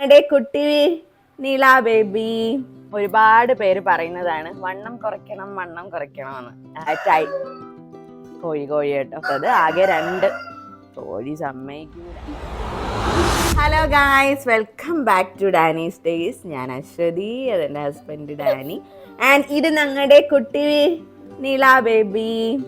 ഞങ്ങളുടെ കുട്ടി നീല ബേബി. ഒരുപാട് പേര് പറയുന്നതാണ് വണ്ണം കുറയ്ക്കണം വണ്ണം കുറയ്ക്കണമെന്ന്. കോഴി കോഴി കേട്ടോ. അത് ആകെ രണ്ട്. കോഴി സമ്മതിക്കൂല. Hello guys welcome back to Dani's stays ഞാൻ അശ്വതി അതെന്റെ ഹസ്ബൻഡ് ഡാനി ആൻഡ് ഇത് ഞങ്ങളുടെ കുട്ടി നീല ബേബി.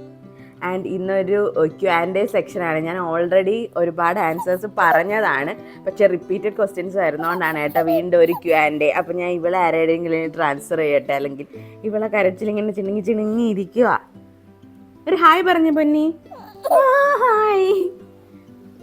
ആൻഡ് ഇന്നൊരു ക്യു ആൻഡ് എ സെക്ഷനാണ് ഞാൻ ഓൾറെഡി ഒരുപാട് ആൻസേഴ്സ് പറഞ്ഞതാണ്. പക്ഷേ റിപ്പീറ്റഡ് ക്വസ്റ്റ്യൻസ് വരുന്നതുകൊണ്ടാണ് ഏട്ടാ വീണ്ടും ഒരു ക്യു ആൻഡ് എ അപ്പം ഞാൻ ഇവളെ ആരുടെയെങ്കിലും ട്രാൻസ്ഫർ ചെയ്യട്ടെ? അല്ലെങ്കിൽ ഇവളെ കരച്ചിലിങ്ങനെ ചിണുങ്ങി ചിണുങ്ങി ഇരിക്കുക ഒരു ഹായ് പറഞ്ഞു പൊന്നി. ഹായ്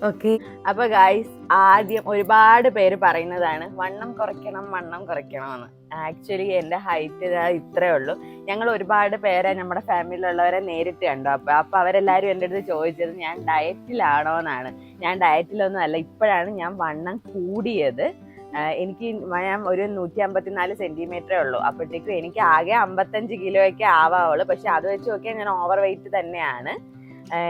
ഓക്കെ അപ്പൊ ഗായ്സ് ആദ്യം ഒരുപാട് പേര് പറയുന്നതാണ് വണ്ണം കുറയ്ക്കണം വണ്ണം കുറയ്ക്കണമെന്ന്. ആക്ച്വലി എന്റെ ഹൈറ്റ് ഇതാ ഇത്രേ ഉള്ളൂ. ഞങ്ങൾ ഒരുപാട് പേരെ നമ്മുടെ ഫാമിലിയിലുള്ളവരെ നേരിട്ട് കണ്ടു. അപ്പൊ അപ്പൊ അവരെല്ലാവരും എന്റെ അടുത്ത് ചോദിച്ചത് ഞാൻ ഡയറ്റിലാണോ എന്നാണ്. ഞാൻ ഡയറ്റിലൊന്നും അല്ല ഇപ്പോഴാണ് ഞാൻ വണ്ണം കൂടിയത്. എനിക്ക് ഞാൻ ഒരു നൂറ്റി അമ്പത്തിനാല് സെന്റിമീറ്ററേ ഉള്ളൂ. അപ്പോഴത്തേക്കും എനിക്ക് ആകെ അമ്പത്തഞ്ച് കിലോയൊക്കെ ആവാവുള്ളൂ. പക്ഷെ അത് വെച്ച് നോക്കിയാൽ ഞാൻ ഓവർ വെയിറ്റ് തന്നെയാണ്.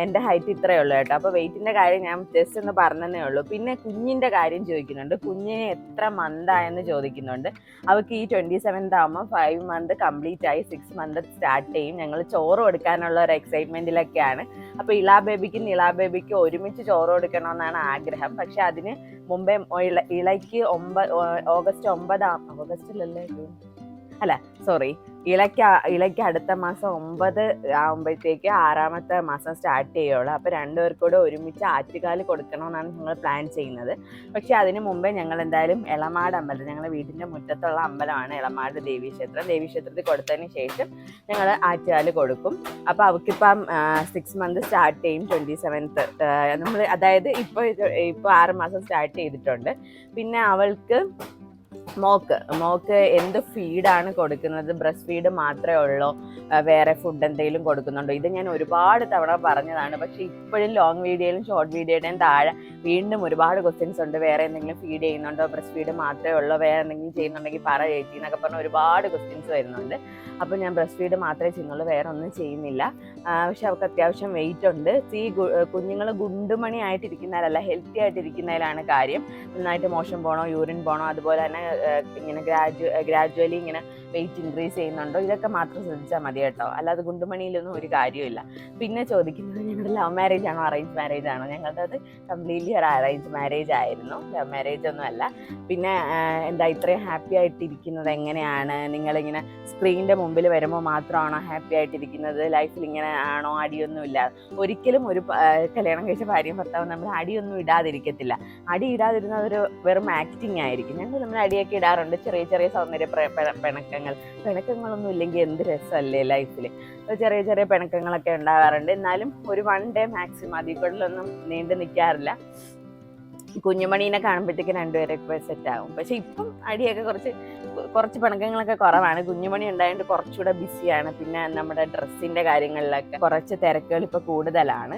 എന്റെ ഹൈറ്റ് ഇത്രയേ ഉള്ളൂ കേട്ടോ. അപ്പോൾ വെയിറ്റിന്റെ കാര്യം ഞാൻ ജസ്റ്റ് ഒന്ന് പറഞ്ഞതേ ഉള്ളൂ. പിന്നെ കുഞ്ഞിന്റെ കാര്യം ചോദിക്കുന്നുണ്ട്. കുഞ്ഞിന് എത്ര മന്തായെന്ന് ചോദിക്കുന്നുണ്ട്. അവൾക്ക് ഈ ട്വന്റി സെവൻത് ആകുമ്പോൾ ഫൈവ് മന്ത് കംപ്ലീറ്റ് ആയി സിക്സ് മന്ത് സ്റ്റാർട്ട് ചെയ്യും. ഞങ്ങൾ ചോറ് കൊടുക്കാനുള്ള ഒരു എക്സൈറ്റ്മെന്റിലൊക്കെയാണ് അപ്പോൾ ഇളാ ബേബിക്കും നിളാ ബേബിക്കും ഒരുമിച്ച് ചോറ് കൊടുക്കണമെന്നാണ് ആഗ്രഹം. പക്ഷെ അതിന് മുമ്പേ ഇള ഇളയ്ക്ക് ഒമ്പത് ഓഗസ്റ്റ് ഒമ്പതാം ഓഗസ്റ്റിലല്ലേ അല്ല സോറി ഇളയ്ക്ക് ഇളയ്ക്ക് അടുത്ത മാസം ഒമ്പത് ആകുമ്പോഴത്തേക്ക് ആറാമത്തെ മാസം സ്റ്റാർട്ട് ചെയ്യുള്ളൂ. അപ്പോൾ രണ്ടുപേർക്കും കൂടെ ഒരുമിച്ച് ആറ്റുകാൽ കൊടുക്കണമെന്നാണ് ഞങ്ങൾ പ്ലാൻ ചെയ്യുന്നത്. പക്ഷേ അതിന് മുമ്പേ ഞങ്ങൾ എന്തായാലും ഇളമാട് അമ്പലം ഞങ്ങളുടെ വീടിന്റെ മുറ്റത്തുള്ള അമ്പലമാണ് എളമാട് ദേവീക്ഷേത്രം. ദേവീക്ഷേത്രത്തിൽ കൊടുത്തതിന് ശേഷം ഞങ്ങൾ ആറ്റുകാൽ കൊടുക്കും. അപ്പോൾ അവൾക്കിപ്പം സിക്സ് മന്ത് സ്റ്റാർട്ട് ചെയ്യും ട്വന്റി സെവൻത്ത് നമ്മൾ അതായത് ഇപ്പോൾ ഇപ്പോൾ ആറ് മാസം സ്റ്റാർട്ട് ചെയ്തിട്ടുണ്ട്. പിന്നെ അവൾക്ക് മോക്ക് മോക്ക് എന്ത് ഫീഡാണ് കൊടുക്കുന്നത്? ബ്രസ്റ്റ് ഫീഡ് മാത്രമേ ഉള്ളൂ? വേറെ ഫുഡ് എന്തെങ്കിലും കൊടുക്കുന്നുണ്ടോ? ഇത് ഞാൻ ഒരുപാട് തവണ പറഞ്ഞതാണ്. പക്ഷേ ഇപ്പോഴും ലോങ് വീഡിയോയിലും ഷോർട്ട് വീഡിയോയുടെയും താഴെ വീണ്ടും ഒരുപാട് ക്വസ്റ്റ്യൻസ് ഉണ്ട്. വേറെ എന്തെങ്കിലും ഫീഡ് ചെയ്യുന്നുണ്ടോ? ബ്രസ്റ്റ് ഫീഡ് മാത്രമേ ഉള്ളൂ? വേറെ എന്തെങ്കിലും ചെയ്യുന്നുണ്ടെങ്കിൽ പറ ചേച്ചി എന്നൊക്കെ പറഞ്ഞ് ഒരുപാട് ക്വസ്റ്റ്യൻസ് വരുന്നുണ്ട്. അപ്പോൾ ഞാൻ ബ്രസ്റ്റ് ഫീഡ് മാത്രമേ ചെയ്യുന്നുള്ളൂ. വേറെ ഒന്നും ചെയ്യുന്നില്ല. പക്ഷെ അവൾക്ക് അത്യാവശ്യം വെയിറ്റ് ഉണ്ട്. സീ കുഞ്ഞുങ്ങൾ ഗുണ്ടുമണി ആയിട്ടിരിക്കുന്നതിലല്ല ഹെൽത്തി ആയിട്ടിരിക്കുന്നതിലാണ് കാര്യം. നന്നായിട്ട് മോശം പോകണോ യൂറിൻ പോകണോ അതുപോലെ തന്നെ ഇങ്ങനെ ഗ്രാജു ഗ്രാജുവലി ഇങ്ങനെ വെയിറ്റ് ഇൻക്രീസ് ചെയ്യുന്നുണ്ടോ? ഇതൊക്കെ മാത്രം ശ്രദ്ധിച്ചാൽ മതി കേട്ടോ. അല്ലാതെ ഗുണ്ടുമണിയിലൊന്നും ഒരു കാര്യമില്ല പിന്നെ ചോദിക്കുന്നത് ഞങ്ങളുടെ ലവ് മാരേജ് ആണോ? അറേഞ്ച് മാരേജ് ആണോ? ഞങ്ങളുടെ അത് കംപ്ലീറ്റ്ലി ഒരു അറേഞ്ച് മാരേജ് ആയിരുന്നു. ലവ് മാരേജ് ഒന്നും അല്ല. പിന്നെ എന്താ ഇത്രയും ഹാപ്പി ആയിട്ടിരിക്കുന്നത് എങ്ങനെയാണ്? നിങ്ങളിങ്ങനെ സ്ക്രീനിന്റെ മുമ്പിൽ വരുമ്പോൾ മാത്രമാണോ ഹാപ്പി ആയിട്ടിരിക്കുന്നത്? ലൈഫിൽ ഇങ്ങനെ ആണോ? അടിയൊന്നും ഇല്ല ഒരിക്കലും ഒരു കല്യാണം കഴിച്ച ഭാര്യയും ഭർത്താവും നമ്മൾ അടിയൊന്നും ഇടാതിരിക്കത്തില്ല. അടി ഇടാതിരുന്നത് ഒരു വെറും ആക്ടിങ് ആയിരിക്കും. ഞങ്ങൾ നമ്മൾ അടിയൊക്കെ ഇടാറുണ്ട്. ചെറിയ ചെറിയ സൗന്ദര്യ പ്ര- പെ- പിണക്കങ്ങൾ. പിണക്കങ്ങളൊന്നും ഇല്ലെങ്കിൽ എന്ത് രസമല്ലേ ലൈഫിൽ ചെറിയ ചെറിയ പിണക്കങ്ങളൊക്കെ ഉണ്ടാകാറുണ്ട് എന്നാലും ഒരു വൺ ഡേ മാക്സിമം അതിൽ കൂടുതലൊന്നും നീണ്ടു നിൽക്കാറില്ല. കുഞ്ഞുമണീനെ കാണുമ്പോഴത്തേക്ക് രണ്ടുപേരൊക്കെ സെറ്റ് ആകും പക്ഷെ ഇപ്പം അടിയൊക്കെ കുറച്ച് കുറച്ച് പിണക്കങ്ങളൊക്കെ കുറവാണ്. കുഞ്ഞുമണി ഉണ്ടായതുകൊണ്ട് കുറച്ചുകൂടെ ബിസിയാണ് പിന്നെ നമ്മുടെ ഡ്രസ്സിന്റെ കാര്യങ്ങളിലൊക്കെ കുറച്ച് തിരക്കുകൾ ഇപ്പോൾ കൂടുതലാണ്.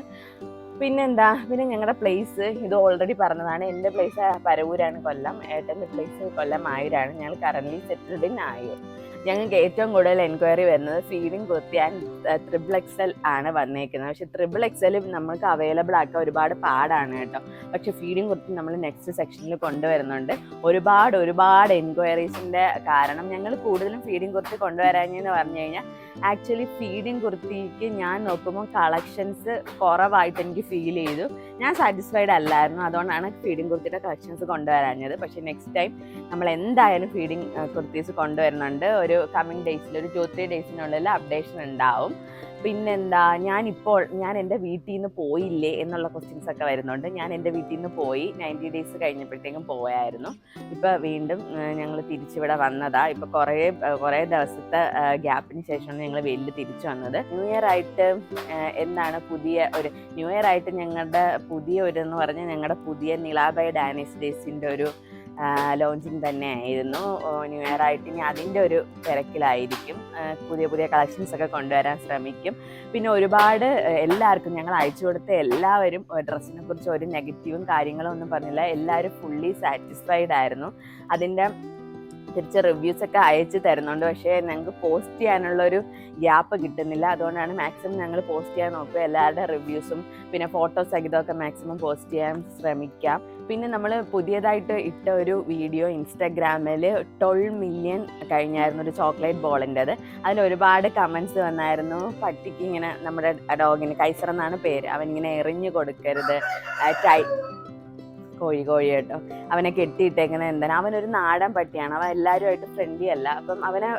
പിന്നെന്താ? പിന്നെ ഞങ്ങളുടെ പ്ലേസ് ഇത് ഓൾറെഡി പറഞ്ഞതാണ്. എന്റെ പ്ലേസ് പരവൂരാണ് കൊല്ലം. ഏട്ടന്റെ പ്ലേസ് കൊല്ലം ആയൂരാണ്. ഞങ്ങൾ കറന്റ് സെറ്റിൽഡ് ഇൻ ആയൂർ. ഞങ്ങൾക്ക് ഏറ്റവും കൂടുതൽ എൻക്വയറി വരുന്നത് feeding kurti and triple XL ആണ് വന്നേക്കുന്നത്. പക്ഷെ ട്രിപ്പിൾ എക്സൽ നമുക്ക് അവൈലബിൾ ആക്കാൻ ഒരുപാട് പാടാണ് കേട്ടോ. പക്ഷെ ഫീഡിങ് കുർത്തി നമ്മൾ നെക്സ്റ്റ് സെക്ഷനിൽ കൊണ്ടുവരുന്നുണ്ട്. ഒരുപാട് ഒരുപാട് എൻക്വയറീസിന്റെ കാരണം ഞങ്ങൾ കൂടുതലും ഫീഡിങ് കുർത്തി കൊണ്ടുവരാഞ്ഞെന്ന് പറഞ്ഞു കഴിഞ്ഞാൽ ആക്ച്വലി ഫീഡിങ് കുർത്തിക്ക് ഞാൻ നോക്കുമ്പോൾ കളക്ഷൻസ് കുറവായിട്ട് എനിക്ക് ഫീൽ ചെയ്തു. ഞാൻ സാറ്റിസ്ഫൈഡ് അല്ലായിരുന്നു. അതുകൊണ്ടാണ് ഫീഡിങ് കുർത്തിയുടെ കളക്ഷൻസ് കൊണ്ടുവരാഞ്ഞത്. പക്ഷേ നെക്സ്റ്റ് ടൈം നമ്മൾ എന്തായാലും ഫീഡിങ് കുർത്തീസ് കൊണ്ടുവരുന്നുണ്ട്. ഒരു കമ്മിങ് ഡേയ്സിൽ ഒരു ടു ത്രീ ഡേയ്സിനുള്ളിൽ അപ്ഡേഷൻ ഉണ്ടാവും. പിന്നെന്താ ഞാനിപ്പോൾ ഞാൻ എന്റെ വീട്ടിൽ നിന്ന് പോയില്ലേ എന്നുള്ള ക്വസ്റ്റ്യൻസ് ഒക്കെ വരുന്നുണ്ട്. ഞാൻ എന്റെ വീട്ടിൽ നിന്ന് പോയി നയന്റി ഡേയ്സ് കഴിഞ്ഞപ്പോഴത്തേക്കും പോയായിരുന്നു. ഇപ്പോൾ വീണ്ടും ഞങ്ങൾ തിരിച്ചിവിടെ വന്നതാ. ഇപ്പോൾ കുറേ കുറേ ദിവസത്തെ ഗ്യാപ്പിന് ശേഷമാണ് ഞങ്ങൾ വെല്ല് തിരിച്ചു വന്നത്. ന്യൂ ഇയർ ആയിട്ട് എന്താണ് പുതിയ ഒരു ന്യൂ ഇയർ ആയിട്ട് ഞങ്ങളുടെ പുതിയ ഒരു എന്ന് പറഞ്ഞാൽ ഞങ്ങളുടെ പുതിയ നിളാബൈ ഡാനിസ് ഡേയ്സിന്റെ ഒരു ലോഞ്ചിങ് തന്നെ ആയിരുന്നു ന്യൂ ഇയർ ആയിട്ട് ഇനി അതിന്റെ ഒരു തിരക്കിലായിരിക്കും. പുതിയ പുതിയ കളക്ഷൻസ് ഒക്കെ കൊണ്ടുവരാൻ ശ്രമിക്കും. പിന്നെ ഒരുപാട് എല്ലാവർക്കും ഞങ്ങൾ അയച്ചു കൊടുത്ത എല്ലാവരും ഡ്രസ്സിനെ കുറിച്ച് ഒരു നെഗറ്റീവും കാര്യങ്ങളും ഒന്നും പറഞ്ഞില്ല. എല്ലാവരും ഫുള്ളി സാറ്റിസ്ഫൈഡ് ആയിരുന്നു. അതിന്റെ തിരിച്ച് റിവ്യൂസ് ഒക്കെ അയച്ചു തരുന്നുണ്ട്. പക്ഷേ ഞങ്ങൾക്ക് പോസ്റ്റ് ചെയ്യാനുള്ള ഒരു ഗ്യാപ്പ് കിട്ടുന്നില്ല. അതുകൊണ്ടാണ് മാക്സിമം ഞങ്ങൾ പോസ്റ്റ് ചെയ്യാൻ നോക്കുക. എല്ലാവരുടെ റിവ്യൂസും പിന്നെ ഫോട്ടോസ് സഹിതമൊക്കെ മാക്സിമം പോസ്റ്റ് ചെയ്യാൻ ശ്രമിക്കാം. പിന്നെ നമ്മൾ പുതിയതായിട്ട് ഇട്ട ഒരു വീഡിയോ ഇൻസ്റ്റാഗ്രാമിൽ ട്വൽവ് മില്യൺ കഴിഞ്ഞായിരുന്നു ഒരു ചോക്ലേറ്റ് ബോളിന്റെത് അതിൽ ഒരുപാട് കമൻസ് വന്നായിരുന്നു. പട്ടിക്ക് ഇങ്ങനെ നമ്മുടെ ഡോഗിന് കൈസർ എന്നാണ് പേര്. അവനിങ്ങനെ എറിഞ്ഞു കൊടുക്കരുത്. ടൈ കോഴി കോഴി കേട്ടോ അവനെ കെട്ടിയിട്ടേക്കണ എന്താണ് അവനൊരു നാടൻ പട്ടിയാണ്. അവൻ എല്ലാവരുമായിട്ട് ഫ്രണ്ട്ലി അല്ല. അപ്പം അവനെ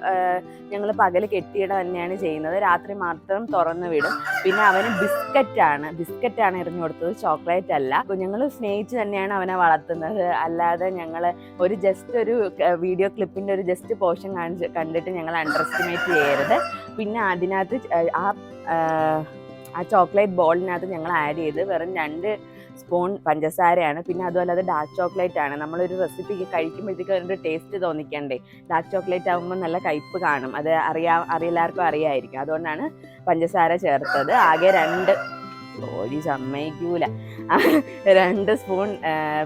ഞങ്ങൾ പകൽ കെട്ടിയിട തന്നെയാണ് ചെയ്യുന്നത്. രാത്രി മാത്രം തുറന്നു വിടും. പിന്നെ അവന് ബിസ്ക്കറ്റാണ്. ബിസ്ക്കറ്റാണ് എറിഞ്ഞു കൊടുത്തത്. ചോക്ലേറ്റ് അല്ല. ഞങ്ങൾ സ്നേഹിച്ച് തന്നെയാണ് അവനെ വളർത്തുന്നത്. അല്ലാതെ ഞങ്ങൾ ഒരു ജസ്റ്റ് ഒരു വീഡിയോ ക്ലിപ്പിന്റെ ഒരു ജസ്റ്റ് പോർഷൻ കാണിച്ച് കണ്ടിട്ട് ഞങ്ങൾ അണ്ടർ എസ്റ്റിമേറ്റ് ചെയ്യരുത്. പിന്നെ അതിനകത്ത് ആ ആ, ചോക്ലേറ്റ് ബോളിനകത്ത് ഞങ്ങൾ ആഡ് ചെയ്ത് വെറും രണ്ട് സ്പൂൺ പഞ്ചസാരയാണ് പിന്നെ അതുപോലെ അത് ഡാർക്ക് ചോക്ലേറ്റ് ആണ്. നമ്മളൊരു റെസിപ്പി കഴിക്കുമ്പോഴത്തേക്ക് അതിന്റെ ടേസ്റ്റ് തോന്നിക്കണ്ടേ? ഡാർക്ക് ചോക്ലേറ്റ് ആകുമ്പോൾ നല്ല കയ്പ്പ് കാണും. അത് അറിയാ അറിയില്ലാർക്കും അറിയായിരിക്കും. അതുകൊണ്ടാണ് പഞ്ചസാര ചേർത്തത്. ആകെ രണ്ട് കോഴി സമ്മതിക്കൂല. രണ്ട് സ്പൂൺ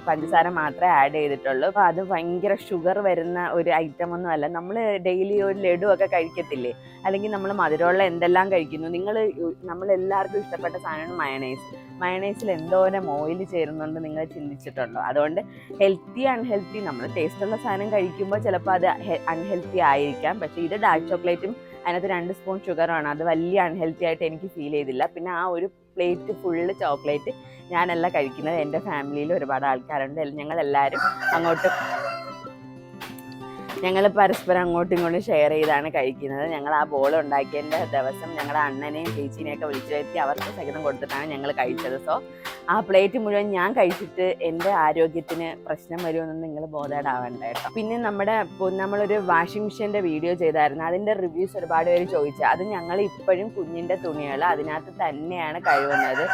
പഞ്ചസാര മാത്രമേ ആഡ് ചെയ്തിട്ടുള്ളൂ. അപ്പോൾ അത് ഭയങ്കര ഷുഗർ വരുന്ന ഒരു ഐറ്റം ഒന്നും അല്ല. നമ്മൾ ഡെയിലി ഒരു ലഡു ഒക്കെ കഴിക്കത്തില്ലേ? അല്ലെങ്കിൽ നമ്മൾ മധുരമുള്ള എന്തെല്ലാം കഴിക്കുന്നു? നിങ്ങൾ നമ്മൾ എല്ലാവർക്കും ഇഷ്ടപ്പെട്ട സാധനമാണ് മയണൈസ് മയണൈസിൽ എന്തോരം ഓയിൽ ചേരുന്നുണ്ട് നിങ്ങൾ ചിന്തിച്ചിട്ടുണ്ടോ? അതുകൊണ്ട് ഹെൽത്തി അൺഹെൽത്തി നമ്മൾ ടേസ്റ്റുള്ള സാധനം കഴിക്കുമ്പോൾ ചിലപ്പോൾ അത് അൺഹെൽത്തി ആയിരിക്കാം. പക്ഷേ ഇത് ഡാർക്ക് ചോക്ലേറ്റും അതിനകത്ത് രണ്ട് സ്പൂൺ ഷുഗറാണ് അത് വലിയ അൺഹെൽത്തി ആയിട്ട് എനിക്ക് ഫീൽ ചെയ്തില്ല. പിന്നെ ആ ഒരു പ്ലേറ്റ് ഫുള്ള് ചോക്ലേറ്റ് ഞാനല്ല കഴിക്കുന്നത്. എന്റെ ഫാമിലിയിൽ ഒരുപാട് ആൾക്കാരുണ്ട്. ഞങ്ങൾ എല്ലാവരും അങ്ങോട്ട് ഞങ്ങൾ പരസ്പരം അങ്ങോട്ടും ഇങ്ങോട്ടും ഷെയർ ചെയ്താണ് കഴിക്കുന്നത്. ഞങ്ങൾ ആ ബോൾ ഉണ്ടാക്കിയതിന്റെ ദിവസം ഞങ്ങളുടെ അണ്ണനെയും ചേച്ചീനെയൊക്കെ വിളിച്ചു വരുത്തി അവർക്ക് സഹിതം കൊടുത്തിട്ടാണ് ഞങ്ങൾ കഴിച്ചത്. സോ ആ പ്ലേറ്റ് മുഴുവൻ ഞാൻ കഴിച്ചിട്ട് എന്റെ ആരോഗ്യത്തിന് പ്രശ്നം വരുമെന്ന് നിങ്ങൾ ബോധേഡാവണ്ട കേട്ടോ പിന്നെ നമ്മുടെ നമ്മളൊരു വാഷിംഗ് മെഷീന്റെ വീഡിയോ ചെയ്തായിരുന്നു. അതിന്റെ റിവ്യൂസ് ഒരുപാട് പേര് ചോദിച്ചു. അത് ഞങ്ങൾ ഇപ്പോഴും കുഞ്ഞിന്റെ തുണികൾ അതിനകത്ത് തന്നെയാണ് കഴുകുന്നത്.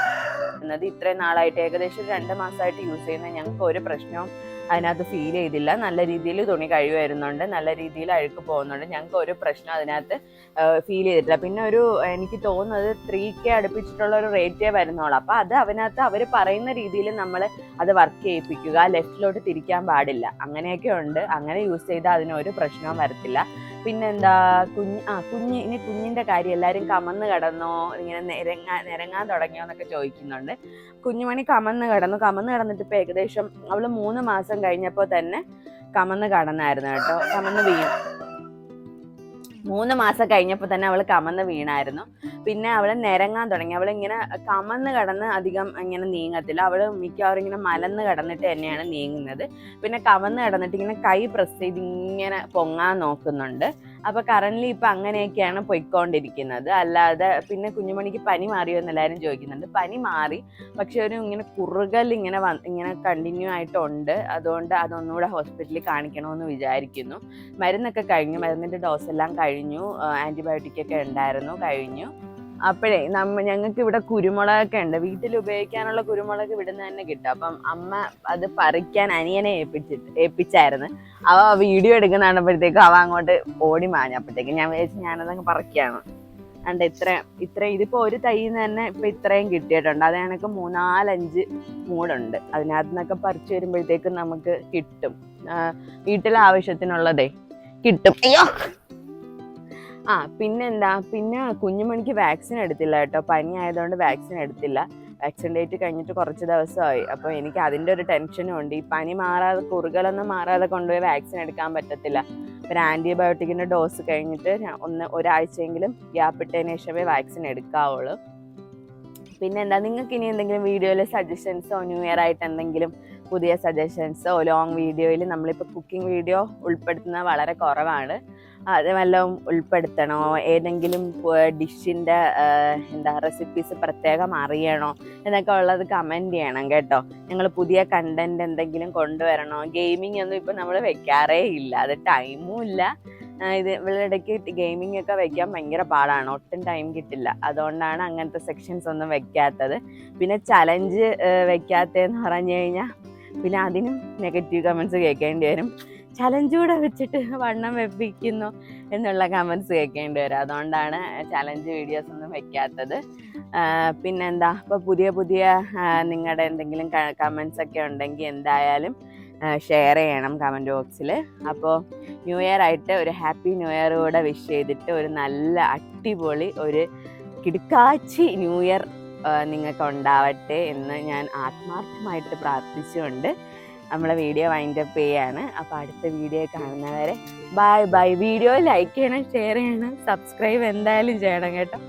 എന്നത് ഇത്രയും നാളായിട്ട് ഏകദേശം രണ്ട് മാസമായിട്ട് യൂസ് ചെയ്യുന്ന ഞങ്ങൾക്ക് ഒരു പ്രശ്നവും അതിനകത്ത് ഫീൽ ചെയ്തില്ല. നല്ല രീതിയിൽ തുണി കഴിവ് വരുന്നുണ്ട് നല്ല രീതിയിൽ അഴുക്ക് പോകുന്നുണ്ട്. ഞങ്ങൾക്ക് ഒരു പ്രശ്നം അതിനകത്ത് ഫീൽ ചെയ്തിട്ടില്ല. പിന്നെ ഒരു എനിക്ക് തോന്നുന്നത് ത്രീ കെ അടുപ്പിച്ചിട്ടുള്ള ഒരു റേറ്റേ വരുന്നുള്ളൂ അപ്പോൾ അത് അതിനകത്ത് അവർ പറയുന്ന രീതിയിൽ നമ്മൾ അത് വർക്ക് ചെയ്യിപ്പിക്കുക. ലെഫ്റ്റിലോട്ട് തിരിക്കാൻ പാടില്ല. അങ്ങനെയൊക്കെ ഉണ്ട്. അങ്ങനെ യൂസ് ചെയ്താൽ അതിനൊരു പ്രശ്നവും വരത്തില്ല. പിന്നെന്താ കുഞ്ഞ് ആ കുഞ്ഞ് ഇനി കുഞ്ഞിന്റെ കാര്യം എല്ലാവരും കമന്ന് കിടന്നോ ഇങ്ങനെ നിരങ്ങാ നിരങ്ങാൻ തുടങ്ങിയോ എന്നൊക്കെ ചോദിക്കുന്നുണ്ട്. കുഞ്ഞുമണി കമന്ന് കിടന്നു. കമന്ന് കിടന്നിട്ട് ഇപ്പോൾ ഏകദേശം അവൾ മൂന്ന് മാസം കഴിഞ്ഞപ്പോൾ തന്നെ കമന്ന് കടന്നായിരുന്നു കേട്ടോ. കമന്ന് വീണു മൂന്ന് മാസം കഴിഞ്ഞപ്പോൾ തന്നെ അവൾ കമന്ന് വീണായിരുന്നു. പിന്നെ അവൾ നിരങ്ങാൻ തുടങ്ങി. അവൾ ഇങ്ങനെ കമന്ന് കടന്ന് അധികം ഇങ്ങനെ നീങ്ങത്തില്ല. അവൾ മിക്കവാറും ഇങ്ങനെ മലന്ന് കടന്നിട്ട് തന്നെയാണ് നീങ്ങുന്നത്. പിന്നെ കമന്ന് കടന്നിട്ട് ഇങ്ങനെ കൈ പ്രസ് ചെയ്ത് ഇങ്ങനെ പൊങ്ങാൻ നോക്കുന്നുണ്ട്. അപ്പോൾ കറന്റ്ലി ഇപ്പം അങ്ങനെയൊക്കെയാണ് പൊയ്ക്കൊണ്ടിരിക്കുന്നത്. അല്ലാതെ പിന്നെ കുഞ്ഞുമണിക്ക് പനി മാറിയോ എന്ന് എല്ലാവരും ചോദിക്കുന്നുണ്ട്. പനി മാറി പക്ഷെ ഒരു ഇങ്ങനെ കുറുകൽ ഇങ്ങനെ ഇങ്ങനെ കണ്ടിന്യൂ ആയിട്ടുണ്ട്. അതുകൊണ്ട് അതൊന്നുകൂടെ ഹോസ്പിറ്റലിൽ കാണിക്കണമെന്ന് വിചാരിക്കുന്നു. മരുന്നൊക്കെ കഴിഞ്ഞു. മരുന്നിന്റെ ഡോസ് എല്ലാം കഴിഞ്ഞു. ആന്റിബയോട്ടിക് ഒക്കെ ഉണ്ടായിരുന്നു. കഴിഞ്ഞു. അപ്പോഴേ നമ്മ ഞങ്ങൾക്ക് ഇവിടെ കുരുമുളകൊക്കെ ഉണ്ട്. വീട്ടിൽ ഉപയോഗിക്കാനുള്ള കുരുമുളക് ഇവിടുന്ന് തന്നെ കിട്ടും. അപ്പം അമ്മ അത് പറിക്കാൻ അനിയനെ ഏൽപ്പിച്ചിട്ട് ഏൽപ്പിച്ചായിരുന്നു. അവ വീഡിയോ എടുക്കുന്ന കാണുമ്പോഴത്തേക്കും അവ അങ്ങോട്ട് ഓടി മാഞ്ഞപ്പോഴത്തേക്കും ഞാൻ വിചാരിച്ചു ഞാനതങ്ങ് പറിക്കുകയാണ്. അണ്ട് ഇത്ര ഇത്ര ഇതിപ്പോ ഒരു തൈന്ന് തന്നെ ഇപ്പൊ ഇത്രയും കിട്ടിയിട്ടുണ്ട്. അത് കണക്ക് മൂന്നാലഞ്ച് മൂടുണ്ട്. അതിനകത്ത് നിന്നൊക്കെ പറിച്ചു വരുമ്പോഴത്തേക്കും നമുക്ക് കിട്ടും. വീട്ടിലെ ആവശ്യത്തിനുള്ളതേ കിട്ടും. അയ്യോ! ആ പിന്നെന്താ? പിന്നെ കുഞ്ഞുമണിക്ക് വാക്സിൻ എടുത്തില്ല കേട്ടോ. പനി ആയതുകൊണ്ട് വാക്സിൻ എടുത്തില്ല. വാക്സിൻ ഡേറ്റ് കഴിഞ്ഞിട്ട് കുറച്ച് ദിവസമായി. അപ്പോൾ എനിക്ക് അതിന്റെ ഒരു ടെൻഷനും ഉണ്ട്. ഈ പനി മാറാതെ കുറുകലൊന്നും മാറാതെ കൊണ്ടുപോയി വാക്സിൻ എടുക്കാൻ പറ്റത്തില്ല. ഒരു ആന്റിബയോട്ടിക്കിന്റെ ഡോസ് കഴിഞ്ഞിട്ട് ഒന്ന് ഒരാഴ്ചയെങ്കിലും ഗ്യാപ്പ് ഇട്ടതിന് ശേഷമേ വാക്സിൻ എടുക്കാവുള്ളൂ. പിന്നെന്താ? നിങ്ങൾക്ക് ഇനി എന്തെങ്കിലും വീഡിയോയിൽ സജഷൻസോ ന്യൂ ഇയർ ആയിട്ട് എന്തെങ്കിലും പുതിയ സജഷൻസോ ലോങ് വീഡിയോയിൽ നമ്മളിപ്പോൾ കുക്കിംഗ് വീഡിയോ ഉൾപ്പെടുത്തുന്നത് വളരെ കുറവാണ്. അത് വല്ലതും ഉൾപ്പെടുത്തണോ? ഏതെങ്കിലും ഡിഷിന്റെ എന്താ റെസിപ്പീസ് പ്രത്യേകം അറിയണോ? എന്നൊക്കെ ഉള്ളത് കമന്റ് ചെയ്യണം കേട്ടോ. നിങ്ങൾ പുതിയ കണ്ടന്റ് എന്തെങ്കിലും കൊണ്ടുവരണോ? ഗെയിമിംഗ് ഒന്നും ഇപ്പം നമ്മൾ വെക്കാറേ ഇല്ല. അത് ടൈമും ഇല്ല. ഇത് ഇവളിടയ്ക്ക് ഗെയിമിംഗ് ഒക്കെ വെക്കാൻ ഭയങ്കര പാടാണ്. ഒട്ടും ടൈം കിട്ടില്ല. അതുകൊണ്ടാണ് അങ്ങനത്തെ സെക്ഷൻസ് ഒന്നും വെക്കാത്തത്. പിന്നെ ചലഞ്ച് വെക്കാത്തതെന്ന് പറഞ്ഞു കഴിഞ്ഞാൽ പിന്നെ അതിനും നെഗറ്റീവ് കമൻസ് കേൾക്കേണ്ടി വരും. ചലഞ്ച് കൂടെ വെച്ചിട്ട് വണ്ണം വെപ്പിക്കുന്നു എന്നുള്ള കമൻസ് കേൾക്കേണ്ടി വരും. അതുകൊണ്ടാണ് ചലഞ്ച് വീഡിയോസ് ഒന്നും വെക്കാത്തത്. പിന്നെന്താ? ഇപ്പോൾ പുതിയ പുതിയ നിങ്ങളുടെ എന്തെങ്കിലും കമൻസ് ഒക്കെ ഉണ്ടെങ്കിൽ എന്തായാലും ഷെയർ ചെയ്യണം കമന്റ് ബോക്സിൽ അപ്പോൾ ന്യൂ ഇയർ ആയിട്ട് ഒരു ഹാപ്പി ന്യൂ ഇയർ കൂടെ വിഷ് ചെയ്തിട്ട് ഒരു നല്ല അടിപൊളി ഒരു കിടുക്കാച്ചി ന്യൂ ഇയർ നിങ്ങൾക്ക് ഉണ്ടാവട്ടെ എന്ന് ഞാൻ ആത്മാർത്ഥമായിട്ട് പ്രാർത്ഥിച്ചുകൊണ്ട് നമ്മളെ വീഡിയോ വൈൻഡപ്പ് ചെയ്യാണ്. അപ്പോൾ അടുത്ത വീഡിയോ കാണുന്നവരെ ബൈ ബൈ വീഡിയോ ലൈക്ക് ചെയ്യണം ഷെയർ ചെയ്യണം സബ്സ്ക്രൈബ് എന്തായാലും ചെയ്യണം കേട്ടോ.